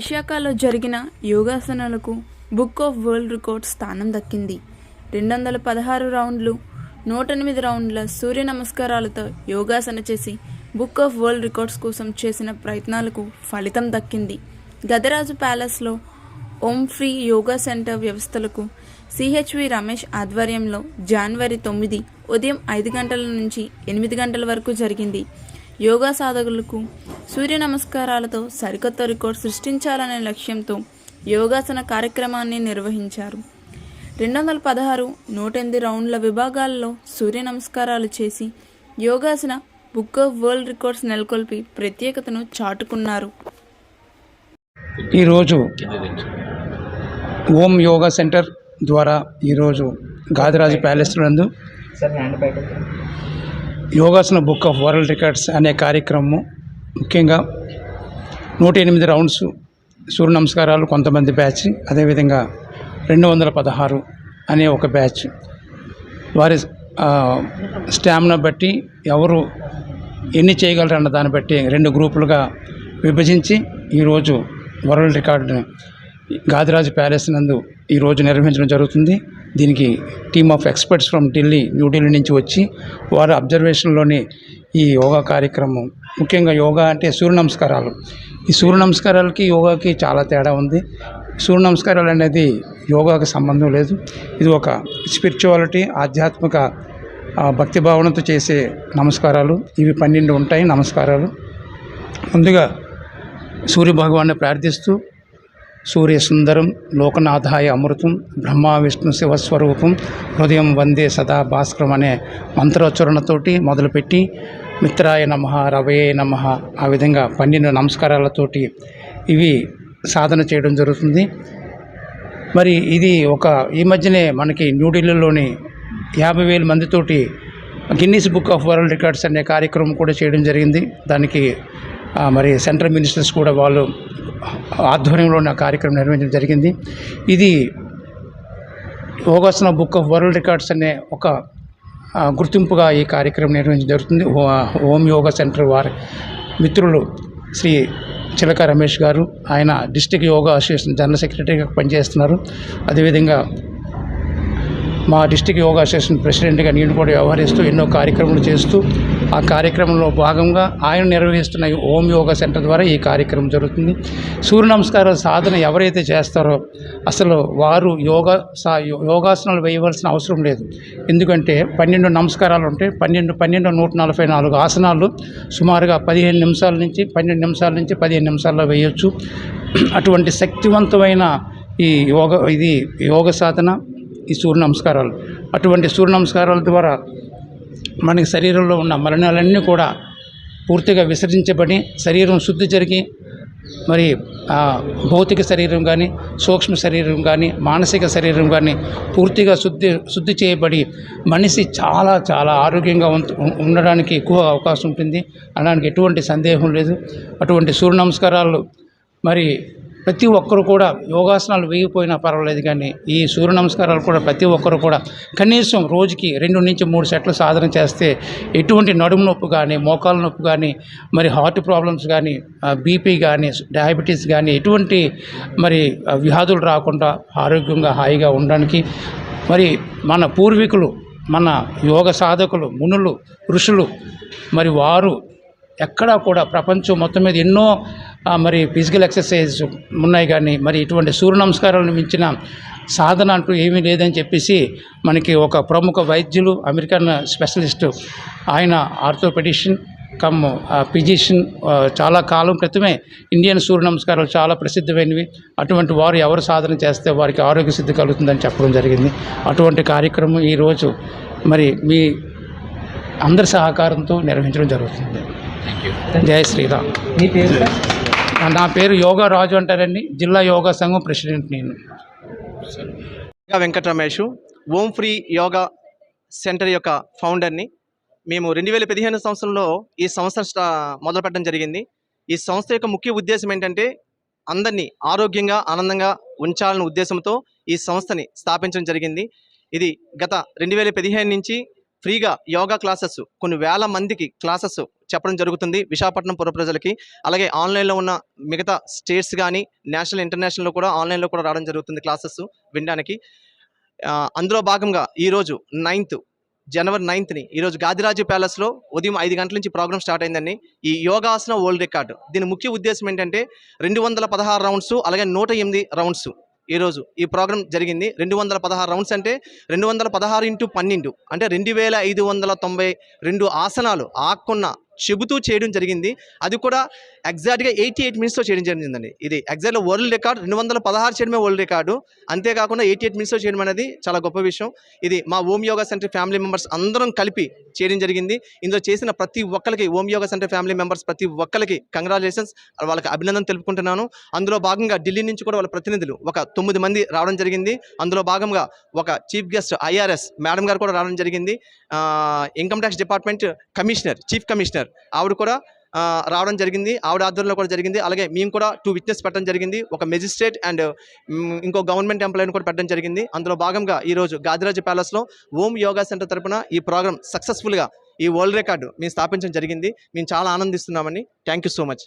విశాఖలో జరిగిన యోగాసనాలకు బుక్ ఆఫ్ వరల్డ్ రికార్డ్ స్థానం దక్కింది. రెండు వందల పదహారు రౌండ్లు నూట ఎనిమిది రౌండ్ల సూర్య నమస్కారాలతో యోగాసన చేసి బుక్ ఆఫ్ వరల్డ్ రికార్డ్స్ కోసం చేసిన ప్రయత్నాలకు ఫలితం దక్కింది. గదరాజు ప్యాలెస్లో ఓం ఫ్రీ యోగా సెంటర్ వ్యవస్థలకు సిహెచ్వి రమేష్ ఆధ్వర్యంలో జనవరి తొమ్మిది ఉదయం ఐదు గంటల నుంచి ఎనిమిది గంటల వరకు జరిగింది. యోగా సాధకులకు సూర్య నమస్కారాలతో సరికొత్త రికార్డ్ సృష్టించాలనే లక్ష్యంతో యోగాసన కార్యక్రమాన్ని నిర్వహించారు. రెండు వందల పదహారు నూట ఎనిమిది రౌండ్ల విభాగాల్లో సూర్య నమస్కారాలు చేసి Yogasana book of world records నెలకొల్పి ప్రత్యేకతను చాటుకున్నారు. ఈరోజు ఓం యోగా సెంటర్ ద్వారా ఈరోజు గాదిరాజు ప్యాలెస్ నందు Yogasana book of world records అనే కార్యక్రమం ముఖ్యంగా నూట ఎనిమిది రౌండ్స్ సూర్య నమస్కారాలు కొంతమంది బ్యాచ్ అదేవిధంగా రెండు వందల పదహారు అనే ఒక బ్యాచ్. వారి స్టామినా బట్టి ఎవరు ఎన్ని చేయగలరు అన్న దాన్ని బట్టి రెండు గ్రూపులుగా విభజించి ఈరోజు వరల్డ్ రికార్డుని గాదిరాజు ప్యాలెస్ నందు ఈరోజు నిర్వహించడం జరుగుతుంది. దీనికి team of experts from Delhi New Delhi నుంచి వచ్చి వారి అబ్జర్వేషన్లోని ఈ యోగా కార్యక్రమం ముఖ్యంగా యోగా అంటే సూర్య నమస్కారాలు ఈ సూర్య నమస్కారాలకి యోగాకి చాలా తేడా ఉంది. సూర్య నమస్కారాలు అనేది యోగాకి సంబంధం లేదు. ఇది ఒక స్పిరిచువాలిటీ ఆధ్యాత్మిక భక్తి భావనతో చేసే నమస్కారాలు. ఇవి పన్నెండు ఉంటాయి నమస్కారాలు. ముందుగా సూర్య భగవాన్ని ప్రార్థిస్తూ సూర్య సుందరం లోకనాథాయ అమృతం బ్రహ్మ విష్ణు శివస్వరూపం హృదయం వందే సదా భాస్కరం అనే మంత్రోచ్చరణతోటి మొదలుపెట్టి మిత్రాయ నమ రవయే నమ. ఆ విధంగా పన్నెండు నమస్కారాలతోటి ఇవి సాధన చేయడం జరుగుతుంది. మరి ఇది ఒక ఈ మధ్యనే మనకి న్యూఢిల్లీలోని యాభై వేల మందితోటి Guinness book of world records అనే కార్యక్రమం కూడా చేయడం జరిగింది. దానికి మరి సెంట్రల్ మినిస్టర్స్ కూడా వాళ్ళు ఆధ్వర్యంలో ఉన్న కార్యక్రమం నిర్వహించడం జరిగింది. ఇది Yogasana book of world records అనే ఒక గుర్తింపుగా ఈ కార్యక్రమం నిర్వహించడం జరుగుతుంది. హో- హోమ్ యోగా సెంటర్ వారి మిత్రులు శ్రీ చిలక రమేష్ గారు ఆయన డిస్టిక్ యోగా అసోసియేషన్ జనరల్ సెక్రటరీగా పనిచేస్తున్నారు. అదేవిధంగా మా డిస్టిక్ యోగా అసోసియేషన్ ప్రెసిడెంట్గా నేను కూడా వ్యవహరిస్తూ ఎన్నో కార్యక్రమాలు చేస్తూ ఆ కార్యక్రమంలో భాగంగా ఆయన నిర్వహిస్తున్న ఓం యోగా సెంటర్ ద్వారా ఈ కార్యక్రమం జరుగుతుంది. సూర్య నమస్కార సాధన ఎవరైతే చేస్తారో అసలు వారు యోగా సా యోగాసనాలు వేయవలసిన అవసరం లేదు. ఎందుకంటే పన్నెండు నమస్కారాలు ఉంటాయి పన్నెండు పన్నెండు నూట నలభై నాలుగు ఆసనాలు సుమారుగా పదిహేను నిమిషాల నుంచి పన్నెండు నిమిషాల నుంచి పదిహేను నిమిషాల్లో వేయొచ్చు. అటువంటి శక్తివంతమైన ఈ యోగ ఇది యోగ సాధన ఈ సూర్య నమస్కారాలు. అటువంటి సూర్య నమస్కారాల ద్వారా మనకి శరీరంలో ఉన్న మలినాలన్నీ కూడా పూర్తిగా విసర్జించబడి శరీరం శుద్ధి జరిగి మరి భౌతిక శరీరం కానీ సూక్ష్మ శరీరం కానీ మానసిక శరీరం కానీ పూర్తిగా శుద్ధి శుద్ధి చేయబడి మనిషి చాలా చాలా ఆరోగ్యంగా ఉండడానికి ఎక్కువ అవకాశం ఉంటుంది. అనడానికి ఎటువంటి సందేహం లేదు. అటువంటి సూర్య నమస్కారాలు మరి ప్రతి ఒక్కరు కూడా యోగాసనాలు వేయకపోయినా పర్వాలేదు కానీ ఈ సూర్య నమస్కారాలు కూడా ప్రతి ఒక్కరు కూడా కనీసం రోజుకి రెండు నుంచి మూడు సెట్లు సాధన చేస్తే ఎటువంటి నడుము నొప్పి కానీ మోకాల నొప్పి కానీ మరి హార్ట్ ప్రాబ్లమ్స్ కానీ బీపీ కానీ డయాబెటీస్ కానీ ఎటువంటి మరి వ్యాధులు రాకుండా ఆరోగ్యంగా హాయిగా ఉండడానికి మరి మన పూర్వీకులు మన యోగ సాధకులు మునులు ఋషులు మరి వారు ఎక్కడా కూడా ప్రపంచం మొత్తం మీద ఎన్నో మరి ఫిజికల్ ఎక్సర్సైజ్ ఉన్నాయి కానీ మరి ఇటువంటి సూర్య నమస్కారాలను మించిన సాధన అంటూ ఏమీ లేదని చెప్పేసి మనకి ఒక ప్రముఖ వైద్యులు అమెరికన్ స్పెషలిస్టు ఆయన ఆర్థోపెడిషన్ కమ్ ఫిజిషియన్ చాలా కాలం క్రితమే ఇండియన్ సూర్య నమస్కారాలు చాలా ప్రసిద్ధమైనవి. అటువంటి వారు ఎవరు సాధన చేస్తే వారికి ఆరోగ్య సిద్ధి కలుగుతుందని చెప్పడం జరిగింది. అటువంటి కార్యక్రమం ఈరోజు మరి మీ అందరి సహకారంతో నిర్వహించడం జరుగుతుంది. జై శ్రీరామ్. మీ పేరు నా పేరు యోగా రాజు అంటారండి. జిల్లా యోగా సంఘం ప్రెసిడెంట్ నేను. వెంకట రమేష్ ఓం ఫ్రీ యోగా సెంటర్ యొక్క ఫౌండర్ని మేము రెండు వేల పదిహేను సంవత్సరంలో ఈ సంస్థ మొదలుపెట్టడం జరిగింది. ఈ సంస్థ యొక్క ముఖ్య ఉద్దేశం ఏంటంటే అందరినీ ఆరోగ్యంగా ఆనందంగా ఉంచాలనే ఉద్దేశంతో ఈ సంస్థని స్థాపించడం జరిగింది. ఇది గత రెండు వేల పదిహేను నుంచి ఫ్రీగా యోగా క్లాసెస్ కొన్ని వేల మందికి క్లాసెస్ చెప్పడం జరుగుతుంది విశాఖపట్నం పుర ప్రజలకి. అలాగే ఆన్లైన్లో ఉన్న మిగతా స్టేట్స్ కానీ నేషనల్ ఇంటర్నేషనల్లో కూడా ఆన్లైన్లో కూడా రావడం జరుగుతుంది క్లాసెస్ వినడానికి. అందులో భాగంగా ఈరోజు నైన్త్ జనవరి నైన్త్ని ఈరోజు గాదిరాజు ప్యాలెస్లో ఉదయం ఐదు గంటల నుంచి ప్రోగ్రామ్ స్టార్ట్ అయిందండి. ఈ యోగాసన వరల్డ్ రికార్డు. దీని ముఖ్య ఉద్దేశం ఏంటంటే రెండు వందల పదహారు రౌండ్స్ అలాగే నూట ఎనిమిది రౌండ్స్ ఈరోజు ఈ ప్రోగ్రామ్ జరిగింది. రెండు వందల పదహారు రౌండ్స్ అంటే రెండు వందల పదహారు ఇంటూ పన్నెండు. అంటే రెండు వేల ఐదు వందల తొంభై రెండు ఆసనాలు ఆకున్న చెబుతూ చేయడం జరిగింది. అది కూడా ఎగ్జాక్ట్గా ఎయిటీ ఎయిట్ మినిట్స్లో చేయడం జరిగిందండి. ఇది ఎగ్జాక్ట్గా వరల్డ్ రికార్డ్ రెండు వందల పదహారు చేయడమే వరల్డ్ రికార్డు అంతేకాకుండా ఎయిటీ ఎయిట్ మినిట్స్లో చేయడం అనేది చాలా గొప్ప విషయం. ఇది మా Om yoga centre family members అందరం కలిపి చేయడం జరిగింది. ఇందులో చేసిన ప్రతి ఒక్కరికి Om yoga centre family members ప్రతి ఒక్కరికి కంగ్రాచులేషన్స్ వాళ్ళకి అభినందన తెలుపుకుంటున్నాను. అందులో భాగంగా ఢిల్లీ నుంచి కూడా వాళ్ళ ప్రతినిధులు ఒక తొమ్మిది మంది రావడం జరిగింది. అందులో భాగంగా ఒక చీఫ్ గెస్ట్ ఐఆర్ఎస్ మేడం గారు కూడా రావడం జరిగింది. Income tax department commissioner chief commissioner ఆవిడ కూడా రావడం జరిగింది. ఆవిడ ఆధ్వర్యంలో కూడా జరిగింది. అలాగే మేము కూడా టూ విట్నెస్ పెట్టడం జరిగింది. ఒక మెజిస్ట్రేట్ అండ్ ఇంకో గవర్నమెంట్ ఎంప్లాయీని కూడా పెట్టడం జరిగింది. అందులో భాగంగా ఈరోజు గాదిరాజు ప్యాలెస్లో ఓం యోగా సెంటర్ తరపున ఈ ప్రోగ్రామ్ సక్సెస్ఫుల్గా ఈ వరల్డ్ రికార్డు మేము స్థాపించడం జరిగింది. మేము చాలా ఆనందిస్తున్నామని. Thank you so much